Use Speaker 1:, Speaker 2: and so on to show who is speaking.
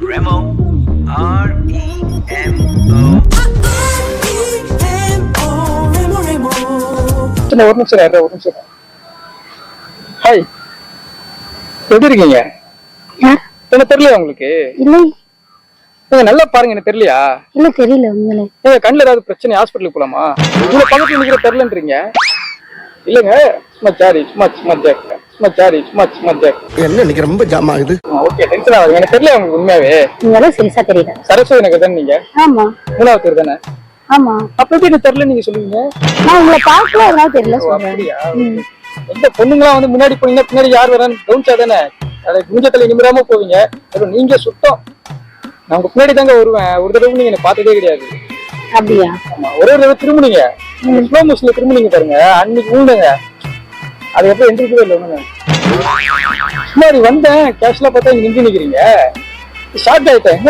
Speaker 1: Remo. R E M O.
Speaker 2: சின்ன ஒரு நிமிஷம் ஒரு நிமிஷம் ஹாய் எப்படி இருக்கீங்க? என்ன தெரியலையா உங்களுக்கு?
Speaker 3: இல்லை.
Speaker 2: நீங்க நல்லா பாருங்க எனக்கு தெரியலையா?
Speaker 3: இல்ல தெரியல உண்மையிலே.
Speaker 2: ஏங்க கண்ணுல ஏதாவது பிரச்சனை ஹாஸ்பிட்டலுக்கு போலாமா? உங்களை பக்கத்துல நிக்கிற தெரியலன்றீங்க. இல்லைங்க சும்மா சாரி சும்மா சும்மா ஜாக் சும்மா சாரி சும்மா
Speaker 4: என்ன இன்னைக்கு ரொம்ப ஜாம் ஆகுது?
Speaker 2: ஓகே டென்ஷன் ஆகாது எனக்கு தெரியல உங்களுக்கு உண்மையாவே.
Speaker 3: தெரியல
Speaker 2: சரஸ்வதி நகர் தானே நீங்க?
Speaker 3: ஆமா.
Speaker 2: மூணாவது தானே?
Speaker 3: ஆமா.
Speaker 2: அப்ப எப்படி எனக்கு தெரியல நீங்க சொல்லுவீங்க?
Speaker 3: நான் உங்களை பார்க்கல அதனால தெரியல சொல்றேன்.
Speaker 2: எந்த பொண்ணுங்களாம் வந்து முன்னாடி போனீங்கன்னா பின்னாடி யார் வரான்னு கவுனிச்சா தானே? அதை குஞ்சத்துல நிமிராம போவீங்க. அப்புறம் நீங்க சுத்தம். நான் உங்க பின்னாடி தாங்க வருவேன். ஒரு தடவை நீங்க என்ன பார்த்ததே கிடையாது.
Speaker 3: அப்படியா?
Speaker 2: ஆமா ஒரே ஒரு தடவை திரும்புனீங்க. ஸ்லோ மோஷன்ல திரும்புனீங்க பாருங்க. அன்னைக்கு அது எப்போ எந்திரிக்கவே இல்லை ஒண்ணுங்க சும்மா வந்தேன் கேஷ்ல பார்த்தா இங்க நின்று நிக்கிறீங்க. ஷார்ட் ஆயிட்டேன்.